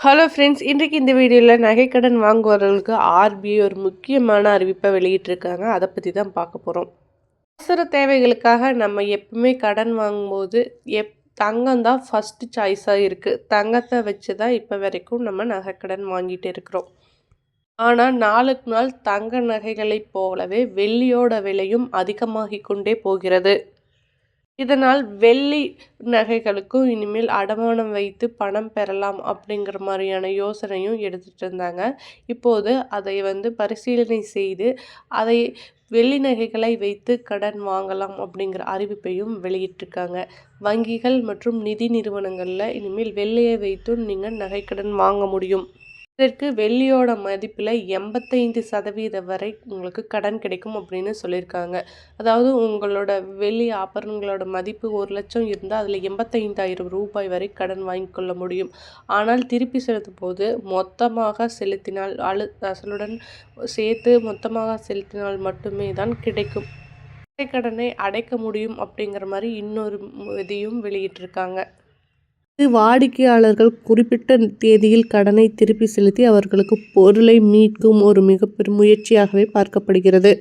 Hello friends இன்றைக்கு இந்த வீடியோவில் நகைக்கடன் வாங்குவவர்களுக்கு ஆர்பிஐ ஒரு முக்கியமான அறிவிப்பை வெளியிட்டிருக்காங்க. அதை பற்றி தான் பார்க்க போகிறோம் அவசர தேவைகளுக்காக நம்ம எப்பவுமே கடன் வாங்கும்போது எப் தங்கம் தான் ஃபஸ்ட்டு சாய்ஸாக இருக்குது தங்கத்தை வச்சு தான் இப்போ வரைக்கும் நம்ம நகைக்கடன் வாங்கிட்டு இருக்கிறோம். ஆனால் நாளுக்கு நாள் தங்க நகைகளைப் போலவே வெள்ளியோட விலையும் அதிகமாகிக் கொண்டே போகிறது. இதனால் வெள்ளி நகைகளுக்கும் இனிமேல் அடமானம் வைத்து பணம் பெறலாம் அப்படிங்கிற மாதிரியான யோசனையும் எடுத்துகிட்டு இருந்தாங்க. இப்போது அதை வந்து பரிசீலனை செய்து அதை வெள்ளி நகைகளை வைத்து கடன் வாங்கலாம் அப்படிங்கிற அறிவிப்பையும் வெளியிட்டிருக்காங்க. வங்கிகள் மற்றும் நிதி நிறுவனங்களில் இனிமேல் வெள்ளியை வைத்தும் நீங்கள் நகைக்கடன் வாங்க முடியும். இதற்கு வெள்ளியோட மதிப்பில் எண்பத்தைந்து சதவீதம் வரை உங்களுக்கு கடன் கிடைக்கும் அப்படின்னு சொல்லியிருக்காங்க. அதாவது உங்களோட வெள்ளி ஆபரணங்களோட மதிப்பு ஒரு லட்சம் இருந்தால் அதில் எண்பத்தைந்தாயிரம் ரூபாய் வரை கடன் வாங்கிக்கொள்ள முடியும். ஆனால் திருப்பி செலுத்தும் போது மொத்தமாக செலுத்தினால் அழு அசலுடன் சேர்த்து மொத்தமாக செலுத்தினால் மட்டுமே தான் கிடைக்கும். கடனை அடைக்க முடியும் அப்படிங்கிற மாதிரி இன்னொரு இதையும் வெளியிட்டிருக்காங்க. வாடிக்கையாளர்கள் குறிப்பிட்ட தேதியில் கடனை திருப்பி செலுத்தி அவர்களுக்கு பொருளை மீட்கும் ஒரு மிகப்பெரும் முயற்சியாகவே பார்க்கப்படுகிறது.